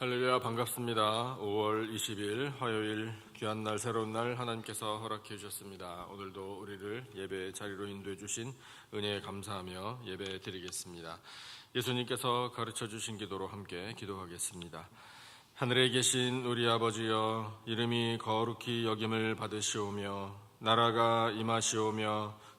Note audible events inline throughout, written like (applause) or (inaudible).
할렐루야 반갑습니다. 5월 20일 화요일 귀한 날 새로운 날 하나님께서 허락해 주셨습니다. 오늘도 우리를 예배 자리로 인도해 주신 은혜에 감사하며 예배 드리겠습니다. 예수님께서 가르쳐 주신 기도로 함께 기도하겠습니다. 하늘에 계신 우리 아버지여 이름이 거룩히 여김을 받으시오며 나라가 임하시오며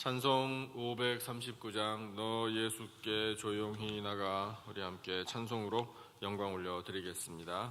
찬송 539장 너 예수께 조용히 나가 우리 함께 찬송으로 영광 올려 드리겠습니다.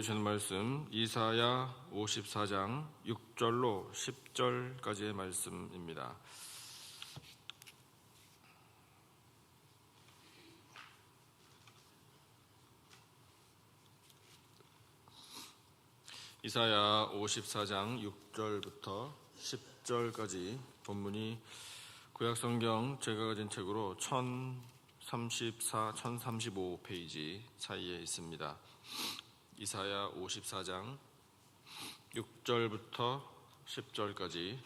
우리에게 주는 말씀 이사야 54장 6절로 10절까지의 말씀입니다. 이사야 54장 6절부터 10절까지 본문이 구약 성경 제가 가진 책으로 1034, 1035 페이지 사이에 있습니다. 이사야 54장 6절부터 10절까지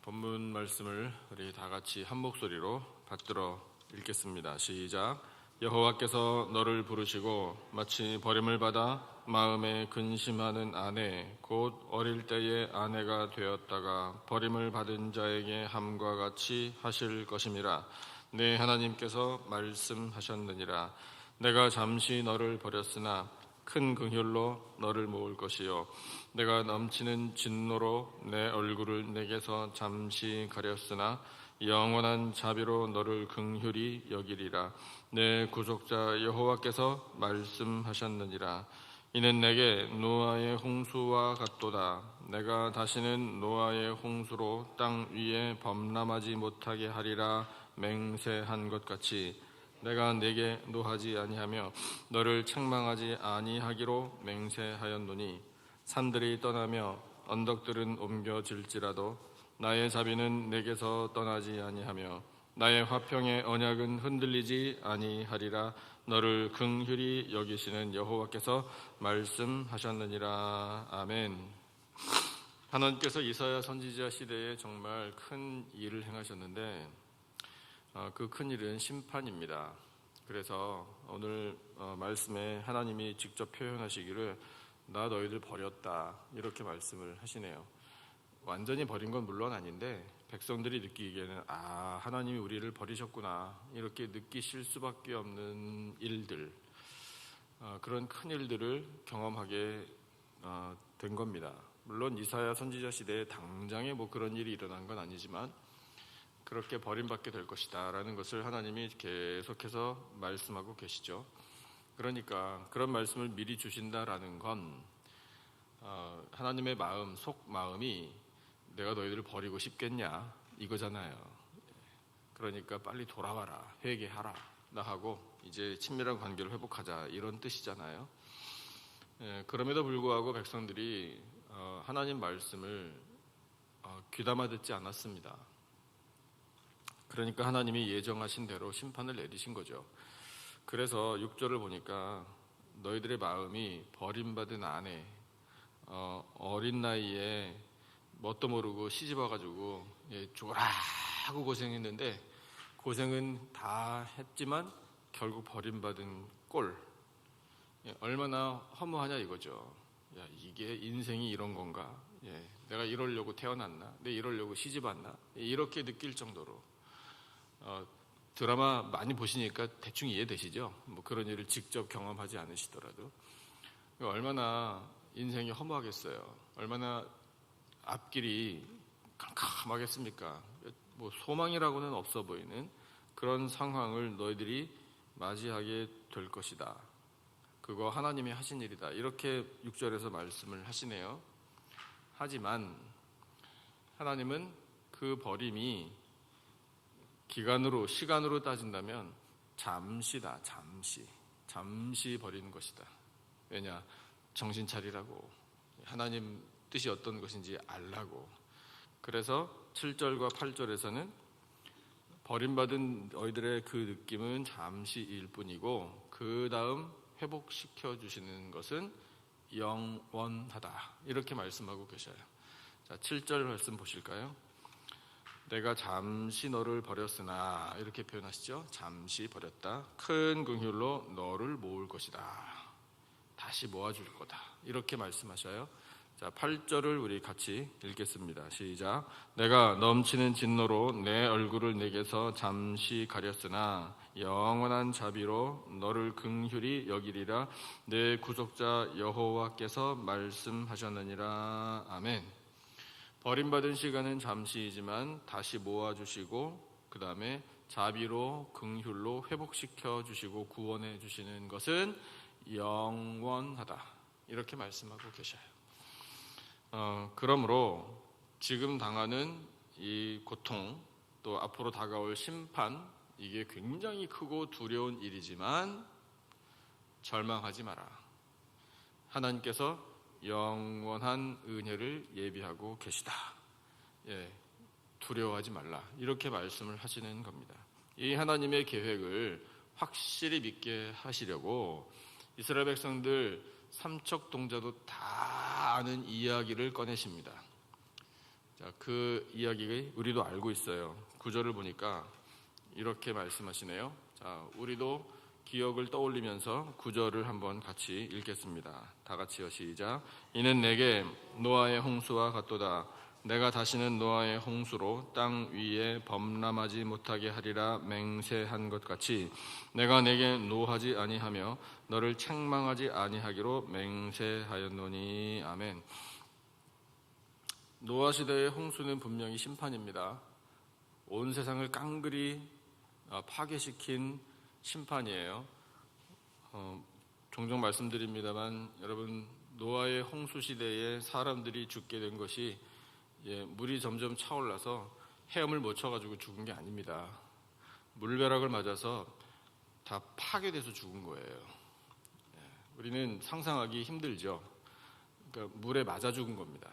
본문 말씀을 우리 다 같이 한 목소리로 받들어 읽겠습니다. 시작. 여호와께서 너를 부르시고 마치 버림을 받아 마음에 근심하는 아내 곧 어릴 때의 아내가 되었다가 버림을 받은 자에게 함과 같이 하실 것임이라 내 하나님께서 말씀하셨느니라 내가 잠시 너를 버렸으나 큰 긍휼로 너를 모을 것이요. 내가 넘치는 진노로 내 얼굴을 내게서 잠시 가렸으나 영원한 자비로 너를 긍휼히 여기리라. 내 구속자 여호와께서 말씀하셨느니라. 이는 내게 노아의 홍수와 같도다. 내가 다시는 노아의 홍수로 땅 위에 범람하지 못하게 하리라. 맹세한 것 같이 내가 내게 노하지 아니하며 너를 책망하지 아니하기로 맹세하였노니 산들이 떠나며 언덕들은 옮겨질지라도 나의 자비는 내게서 떠나지 아니하며 나의 화평의 언약은 흔들리지 아니하리라 너를 긍휼히 여기시는 여호와께서 말씀하셨느니라 아멘. 하나님께서 이사야 선지자 시대에 정말 큰 일을 행하셨는데 어, 그 큰 일은 심판입니다. 그래서 오늘 어, 말씀에 하나님이 직접 표현하시기를 나 너희들 버렸다 이렇게 말씀을 하시네요. 완전히 버린 건 물론 아닌데 백성들이 느끼기에는 아 하나님이 우리를 버리셨구나 이렇게 느끼실 수밖에 없는 일들 어, 그런 큰 일들을 경험하게 어, 된 겁니다. 물론 이사야 선지자 시대에 당장에 뭐 그런 일이 일어난 건 아니지만 그렇게 버림받게 될 것이다 라는 것을 하나님이 계속해서 말씀하고 계시죠. 그러니까 그런 말씀을 미리 주신다라는 건 어, 하나님의 마음 속 마음이 내가 너희들을 버리고 싶겠냐 이거잖아요. 그러니까 빨리 돌아와라 회개하라 나하고 이제 친밀한 관계를 회복하자 이런 뜻이잖아요. 예, 그럼에도 불구하고 백성들이 어, 하나님 말씀을 어, 귀담아 듣지 않았습니다. 그러니까 하나님이 예정하신 대로 심판을 내리신 거죠. 그래서 6절을 보니까 너희들의 마음이 버림받은 아내 어, 어린 나이에 뭣도 모르고 시집 와가지고 예, 죽어라고 고생했는데 고생은 다 했지만 결국 버림받은 꼴 예, 얼마나 허무하냐 이거죠. 야 이게 인생이 이런 건가? 예, 내가 이러려고 태어났나? 내 이러려고 시집 왔나? 예, 이렇게 느낄 정도로 어, 드라마 많이 보시니까 대충 이해되시죠? 뭐 그런 일을 직접 경험하지 않으시더라도 얼마나 인생이 허무하겠어요. 얼마나 앞길이 캄캄하겠습니까? 뭐 소망이라고는 없어 보이는 그런 상황을 너희들이 맞이하게 될 것이다. 그거 하나님이 하신 일이다. 이렇게 6절에서 말씀을 하시네요. 하지만 하나님은 그 버림이 기간으로 시간으로 따진다면 잠시다. 잠시. 잠시 버리는 것이다. 왜냐? 정신 차리라고. 하나님 뜻이 어떤 것인지 알라고. 그래서 7절과 8절에서는 버림받은 너희들의 그 느낌은 잠시일 뿐이고 그 다음 회복시켜 주시는 것은 영원하다. 이렇게 말씀하고 계셔요. 자, 7절 말씀 보실까요? 내가 잠시 너를 버렸으나 이렇게 표현하시죠. 잠시 버렸다. 큰 긍휼로 너를 모을 것이다. 다시 모아줄 거다. 이렇게 말씀하셔요. 자, 8절을 우리 같이 읽겠습니다. 시작. 내가 넘치는 진노로 내 얼굴을 내게서 잠시 가렸으나 영원한 자비로 너를 긍휼히 여기리라 내 구속자 여호와께서 말씀하셨느니라. 아멘. 버림받은 시간은 잠시이지만 다시 모아 주시고 그 다음에 자비로 긍휼로 회복시켜 주시고 구원해 주시는 것은 영원하다 이렇게 말씀하고 계셔요. 어, 그러므로 지금 당하는 이 고통 또 앞으로 다가올 심판 이게 굉장히 크고 두려운 일이지만 절망하지 마라. 하나님께서 영원한 은혜를 예비하고 계시다. 예, 두려워하지 말라. 이렇게 말씀을 하시는 겁니다. 이 하나님의 계획을 확실히 믿게 하시려고 이스라엘 백성들 삼척 동자도 다 아는 이야기를 꺼내십니다. 자, 그 이야기 우리도 알고 있어요. 구절을 보니까 이렇게 말씀하시네요. 자, 우리도 기억을 떠올리면서 구절을 한번 같이 읽겠습니다. 다 같이요. 시작. 이는 내게 노아의 홍수와 같도다. 내가 다시는 노아의 홍수로 땅 위에 범람하지 못하게 하리라 맹세한 것 같이 내가 내게 노하지 아니하며 너를 책망하지 아니하기로 맹세하였노니 아멘. 노아 시대의 홍수는 분명히 심판입니다. 온 세상을 깡그리 어, 파괴시킨 심판이에요. 어, 종종 말씀드립니다만 여러분 노아의 홍수 시대에 사람들이 죽게 된 것이 예, 물이 점점 차올라서 헤엄을 못 쳐가지고 죽은 게 아닙니다. 물벼락을 맞아서 다 파괴돼서 죽은 거예요. 예, 우리는 상상하기 힘들죠. 그러니까 물에 맞아 죽은 겁니다.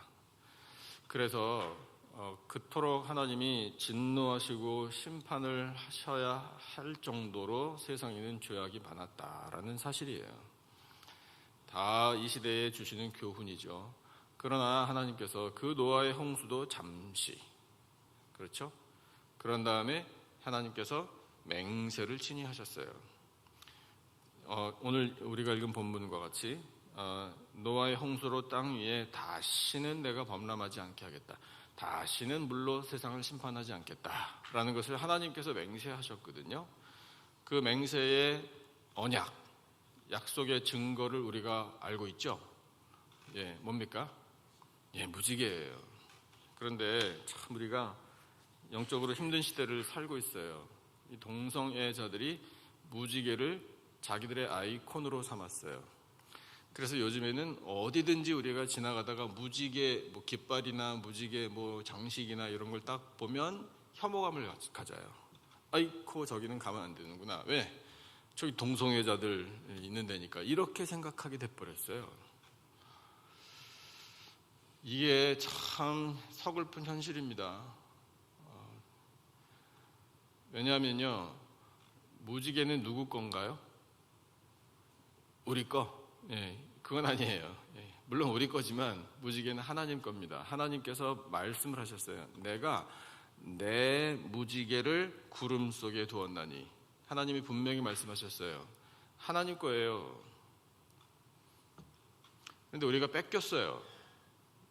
그래서 어, 그토록 하나님이 진노하시고 심판을 하셔야 할 정도로 세상에는 죄악이 많았다라는 사실이에요. 다 이 시대에 주시는 교훈이죠. 그러나 하나님께서 그 노아의 홍수도 잠시 그렇죠? 그런 다음에 하나님께서 맹세를 친히 하셨어요. 어, 오늘 우리가 읽은 본문과 같이 어, 노아의 홍수로 땅 위에 다시는 내가 범람하지 않게 하겠다. 다시는 물로 세상을 심판하지 않겠다라는 것을 하나님께서 맹세하셨거든요. 그 맹세의 언약, 약속의 증거를 우리가 알고 있죠. 예, 뭡니까? 예, 무지개예요. 그런데 참 우리가 영적으로 힘든 시대를 살고 있어요. 이 동성애자들이 무지개를 자기들의 아이콘으로 삼았어요. 그래서 요즘에는 어디든지 우리가 지나가다가 무지개 뭐 깃발이나 무지개 뭐 장식이나 이런 걸 딱 보면 혐오감을 가져요. 아이코 저기는 가면 안 되는구나. 왜? 저기 동성애자들 있는 데니까 이렇게 생각하게 돼 버렸어요. 이게 참 서글픈 현실입니다. 어, 왜냐하면요, 무지개는 누구 건가요? 우리 거. 예, 그건 아니에요. 예, 물론 우리 거지만 무지개는 하나님 겁니다. 하나님께서 말씀을 하셨어요. 내가 내 무지개를 구름 속에 두었나니. 하나님이 분명히 말씀하셨어요. 하나님 거예요. 근데 우리가 뺏겼어요.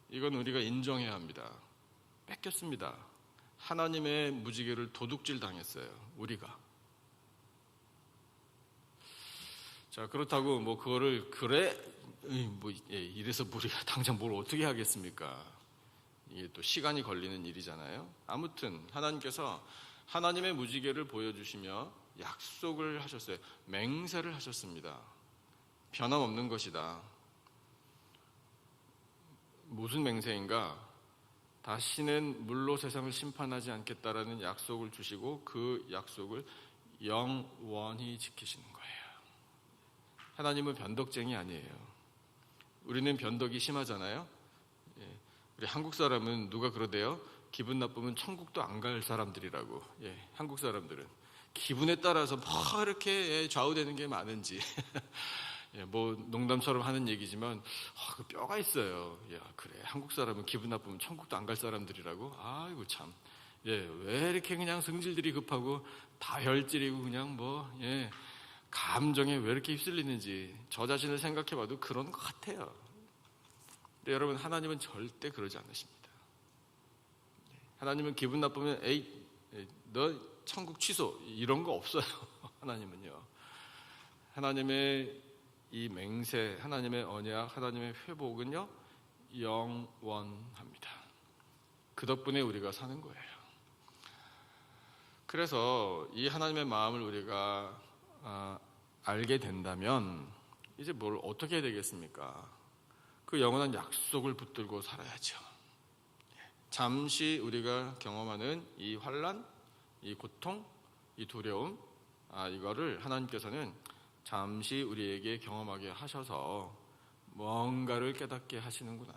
이건 우리가 인정해야 합니다. 뺏겼습니다. 하나님의 무지개를 도둑질 당했어요. 우리가. 자 그렇다고 뭐 그거를 그래 뭐 예, 이래서 우리가 당장 뭘 어떻게 하겠습니까? 이게 또 시간이 걸리는 일이잖아요. 아무튼 하나님께서 하나님의 무지개를 보여주시며 약속을 하셨어요. 맹세를 하셨습니다. 변함없는 것이다. 무슨 맹세인가? 다시는 물로 세상을 심판하지 않겠다라는 약속을 주시고 그 약속을 영원히 지키시는. 하나님은 변덕쟁이 아니에요. 우리는 변덕이 심하잖아요. 예. 우리 한국 사람은 누가 그러대요? 기분 나쁘면 천국도 안 갈 사람들이라고. 예. 한국 사람들은 기분에 따라서 뭐 이렇게 좌우되는 게 많은지. (laughs) 예, 뭐 농담처럼 하는 얘기지만 아, 그 뼈가 있어요. 야 그래 한국 사람은 기분 나쁘면 천국도 안 갈 사람들이라고. 아이고 참. 예, 왜 이렇게 그냥 성질들이 급하고 다 혈질이고 그냥 뭐 예. 감정에 왜 이렇게 휩쓸리는지 저 자신을 생각해 봐도 그런 것 같아요. 근데 여러분 하나님은 절대 그러지 않으십니다. 하나님은 기분 나쁘면 에이 너 천국 취소 이런 거 없어요. (laughs) 하나님은요. 하나님의 이 맹세, 하나님의 언약, 하나님의 회복은요 영원합니다. 그 덕분에 우리가 사는 거예요. 그래서 이 하나님의 마음을 우리가 아, 알게 된다면 이제 뭘 어떻게 해야 되겠습니까? 그 영원한 약속을 붙들고 살아야죠. 잠시 우리가 경험하는 이 환란, 이 고통, 이 두려움, 아 이거를 하나님께서는 잠시 우리에게 경험하게 하셔서 뭔가를 깨닫게 하시는구나.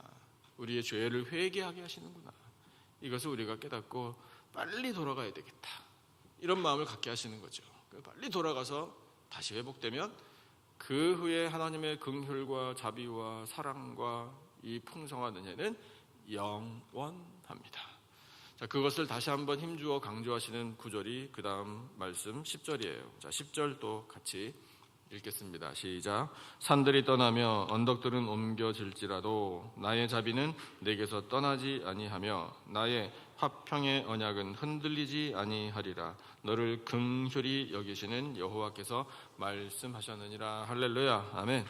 우리의 죄를 회개하게 하시는구나. 이것을 우리가 깨닫고 빨리 돌아가야 되겠다. 이런 마음을 갖게 하시는 거죠. 빨리 돌아가서 다시 회복되면 그 후에 하나님의 긍휼과 자비와 사랑과 이 풍성한 은혜는 영원합니다. 자, 그것을 다시 한번 힘주어 강조하시는 구절이 그 다음 말씀 10절이에요. 자, 10절 또 같이 읽겠습니다. 시작. 산들이 떠나며 언덕들은 옮겨질지라도 나의 자비는 내게서 떠나지 아니하며 나의 화평의 언약은 흔들리지 아니하리라. 너를 긍휼히 여기시는 여호와께서 말씀하셨느니라. 할렐루야. 아멘.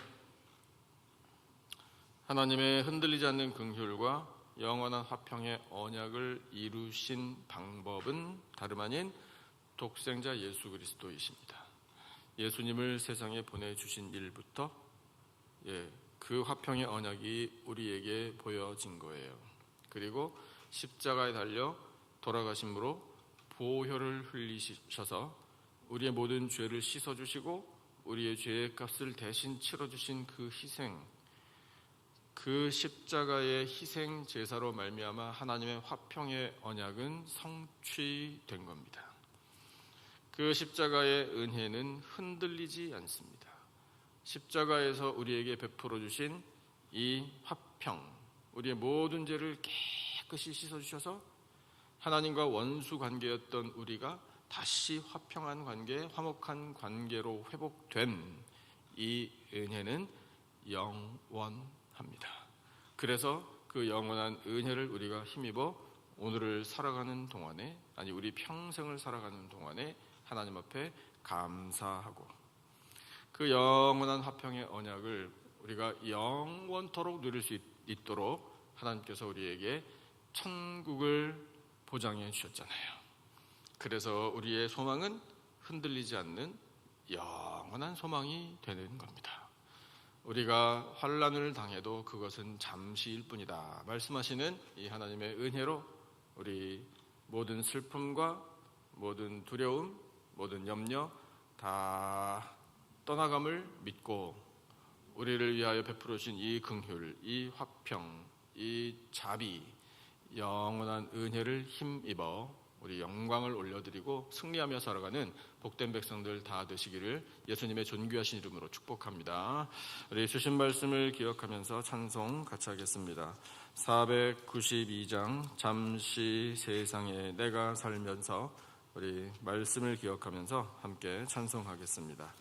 하나님의 흔들리지 않는 긍휼과 영원한 화평의 언약을 이루신 방법은 다름 아닌 독생자 예수 그리스도이십니다. 예수님을 세상에 보내주신 일부터 예, 그 화평의 언약이 우리에게 보여진 거예요. 그리고 십자가에 달려 돌아가심으로 보혈을 흘리셔서 우리의 모든 죄를 씻어주시고 우리의 죄의 값을 대신 치러주신 그 희생, 그 십자가의 희생 제사로 말미암아 하나님의 화평의 언약은 성취된 겁니다. 그 십자가의 은혜는 흔들리지 않습니다. 십자가에서 우리에게 베풀어 주신 이 화평, 우리의 모든 죄를 깨끗이 씻어 주셔서 하나님과 원수 관계였던 우리가 다시 화평한 관계, 화목한 관계로 회복된 이 은혜는 영원합니다. 그래서 그 영원한 은혜를 우리가 힘입어 오늘을 살아가는 동안에 아니 우리 평생을 살아가는 동안에 하나님 앞에 감사하고 그 영원한 화평의 언약을 우리가 영원토록 누릴 수 있, 도록 하나님께서 우리에게 천국을 보장해 주셨잖아요. 그래서 우리의 소망은 흔들리지 않는 영원한 소망이 되는 겁니다. 우리가 환란을 당해도 그것은 잠시일 뿐이다. 말씀하시는 이 하나님의 은혜로 우리 모든 슬픔과 모든 두려움, 모든 염려 다 떠나감을 믿고 우리를 위하여 베풀어 주신 이 긍휼, 이 화평, 이 자비, 영원한 은혜를 힘입어 우리 영광을 올려드리고 승리하며 살아가는 복된 백성들 다 되시기를 예수님의 존귀하신 이름으로 축복합니다. 우리 주신 말씀을 기억하면서 찬송 같이 하겠습니다. 492장 잠시 세상에 내가 살면서 우리 말씀을 기억하면서 함께 찬송하겠습니다.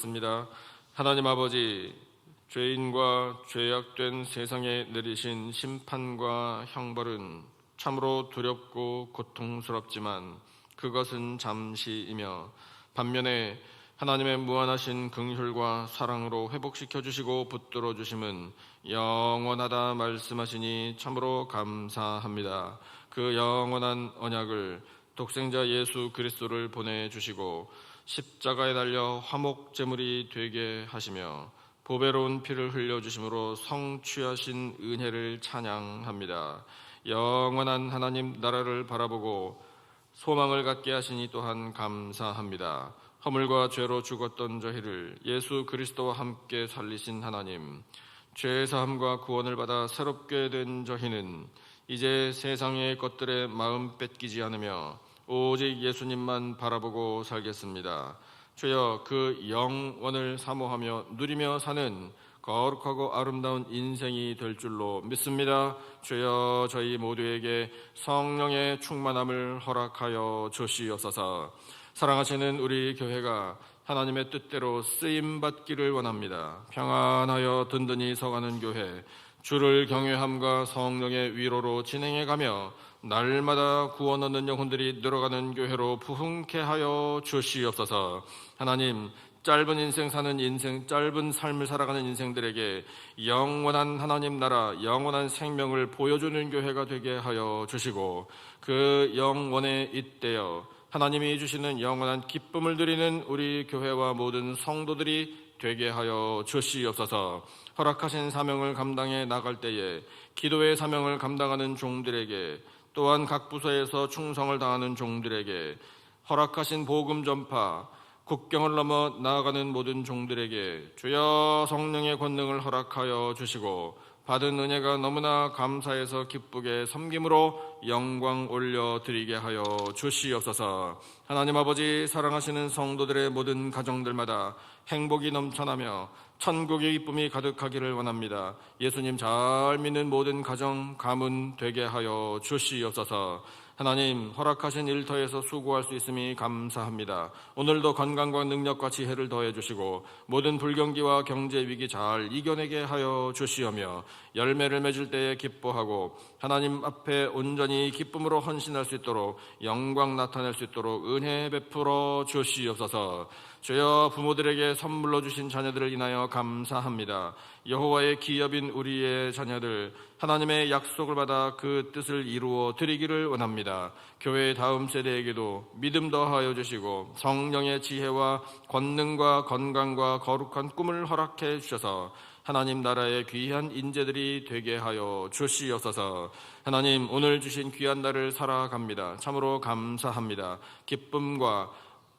기도하겠습니다. 하나님 아버지, 죄인과 죄악된 세상에 내리신 심판과 형벌은 참으로 두렵고 고통스럽지만 그것은 잠시이며 반면에 하나님의 무한하신 긍휼과 사랑으로 회복시켜 주시고 붙들어 주심은 영원하다 말씀하시니 참으로 감사합니다. 그 영원한 언약을 독생자 예수 그리스도를 보내 주시고 십자가에 달려 화목 제물이 되게 하시며 보배로운 피를 흘려 주심으로 성취하신 은혜를 찬양합니다. 영원한 하나님 나라를 바라보고 소망을 갖게 하시니 또한 감사합니다. 허물과 죄로 죽었던 저희를 예수 그리스도와 함께 살리신 하나님, 죄 사함과 구원을 받아 새롭게 된 저희는 이제 세상의 것들에 마음 뺏기지 않으며 오직 예수님만 바라보고 살겠습니다. 주여 그 영원을 사모하며 누리며 사는 거룩하고 아름다운 인생이 될 줄로 믿습니다. 주여 저희 모두에게 성령의 충만함을 허락하여 주시옵소서. 사랑하시는 우리 교회가 하나님의 뜻대로 쓰임 받기를 원합니다. 평안하여 든든히 서가는 교회, 주를 경외함과 성령의 위로로 진행해 가며 날마다 구원 얻는 영혼들이 늘어가는 교회로 부흥케 하여 주시옵소서. 하나님, 짧은 인생 사는 인생, 짧은 삶을 살아가는 인생들에게 영원한 하나님 나라, 영원한 생명을 보여주는 교회가 되게 하여 주시고 그 영원에 잇대어 하나님이 주시는 영원한 기쁨을 누리는 우리 교회와 모든 성도들이 되게 하여 주시옵소서. 허락하신 사명을 감당해 나갈 때에 기도의 사명을 감당하는 종들에게 또한 각 부서에서 충성을 다하는 종들에게 허락하신 복음 전파, 국경을 넘어 나아가는 모든 종들에게 주여 성령의 권능을 허락하여 주시고 받은 은혜가 너무나 감사해서 기쁘게 섬김으로 영광 올려 드리게 하여 주시옵소서. 하나님 아버지 사랑하시는 성도들의 모든 가정들마다 행복이 넘쳐나며 천국의 기쁨이 가득하기를 원합니다. 예수님 잘 믿는 모든 가정 가문 되게 하여 주시옵소서. 하나님 허락하신 일터에서 수고할 수 있음이 감사합니다. 오늘도 건강과 능력과 지혜를 더해 주시고 모든 불경기와 경제 위기 잘 이겨내게 하여 주시오며 열매를 맺을 때에 기뻐하고 하나님 앞에 온전히 기쁨으로 헌신할 수 있도록 영광 나타낼 수 있도록 은혜 베풀어 주시옵소서. 주여 부모들에게 선물로 주신 자녀들을 인하여 감사합니다. 여호와의 기업인 우리의 자녀들 하나님의 약속을 받아 그 뜻을 이루어 드리기를 원합니다. 교회의 다음 세대에게도 믿음 더하여 주시고 성령의 지혜와 권능과 건강과 거룩한 꿈을 허락해 주셔서 하나님 나라의 귀한 인재들이 되게 하여 주시옵소서. 하나님 오늘 주신 귀한 날을 살아갑니다. 참으로 감사합니다. 기쁨과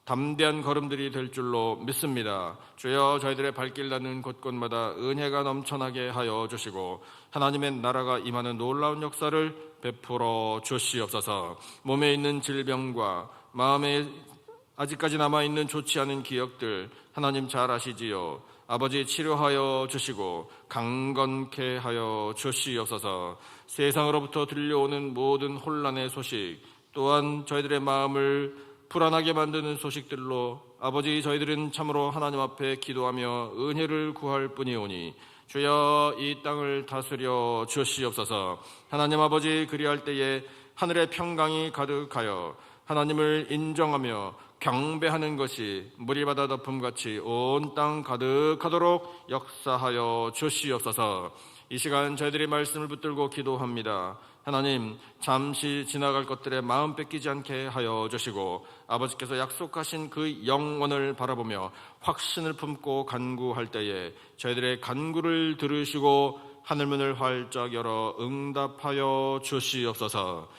담대한 걸음들이 될 줄로 믿습니다. 주여 저희들의 발길 닿는 곳곳마다 은혜가 넘쳐나게 하여 주시고 하나님의 나라가 임하는 놀라운 역사를 베풀어 주시옵소서. 몸에 있는 질병과 마음에 아직까지 남아 있는 좋지 않은 기억들 하나님 잘 아시지요. 아버지 치료하여 주시고 강건케 하여 주시옵소서. 세상으로부터 들려오는 모든 혼란의 소식 또한 저희들의 마음을 불안하게 만드는 소식들로 아버지 저희들은 참으로 하나님 앞에 기도하며 은혜를 구할 뿐이오니 주여 이 땅을 다스려 주시옵소서 하나님 아버지 그리할 때에 하늘의 평강이 가득하여 하나님을 인정하며 경배하는 것이 물이 바다 덮음같이 온 땅 가득하도록 역사하여 주시옵소서 이 시간 저희들이 말씀을 붙들고 기도합니다. 하나님, 잠시 지나갈 것들에 마음 뺏기지 않게 하여 주시고 아버지께서 약속하신 그 영원을 바라보며 확신을 품고 간구할 때에 저희들의 간구를 들으시고 하늘문을 활짝 열어 응답하여 주시옵소서.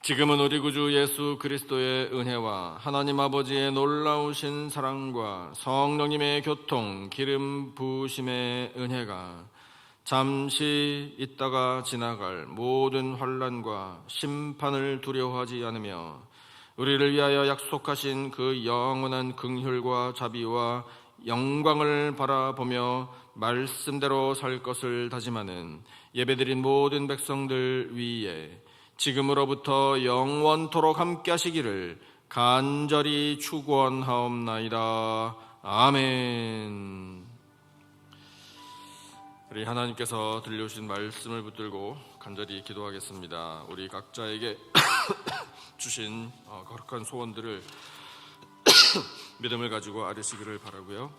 지금은 우리 구주 예수 그리스도의 은혜와 하나님 아버지의 놀라우신 사랑과 성령님의 교통, 기름 부으심의 은혜가 잠시 있다가 지나갈 모든 환란과 심판을 두려워하지 않으며 우리를 위하여 약속하신 그 영원한 긍휼과 자비와 영광을 바라보며 말씀대로 살 것을 다짐하는 예배드린 모든 백성들 위에 지금으로부터 영원토록 함께 하시기를 간절히 축원하옵나이다. 아멘. 우리 하나님께서 들려주신 말씀을 붙들고 간절히 기도하겠습니다. 우리 각자에게 (coughs) 주신 어, 거룩한 소원들을 (coughs) 믿음을 가지고 아뢰시기를 바라고요.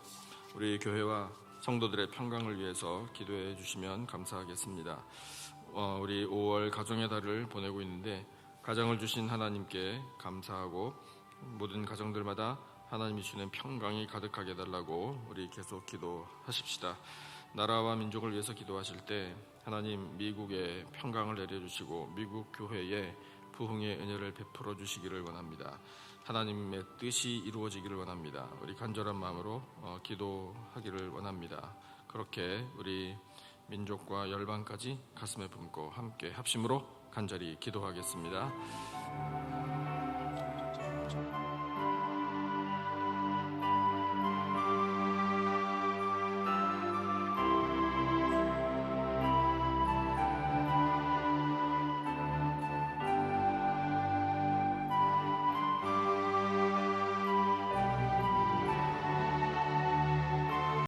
우리 교회와 성도들의 평강을 위해서 기도해 주시면 감사하겠습니다. 어, 우리 5월 가정의 달을 보내고 있는데 가정을 주신 하나님께 감사하고 모든 가정들마다 하나님이 주는 평강이 가득하게 해달라고 우리 계속 기도하십시다. 나라와 민족을 위해서 기도하실 때 하나님 미국에 평강을 내려주시고 미국 교회에 부흥의 은혜를 베풀어 주시기를 원합니다. 하나님의 뜻이 이루어지기를 원합니다. 우리 간절한 마음으로 어, 기도하기를 원합니다. 그렇게 우리 민족과 열방까지 가슴에 품고 함께 합심으로 간절히 기도하겠습니다.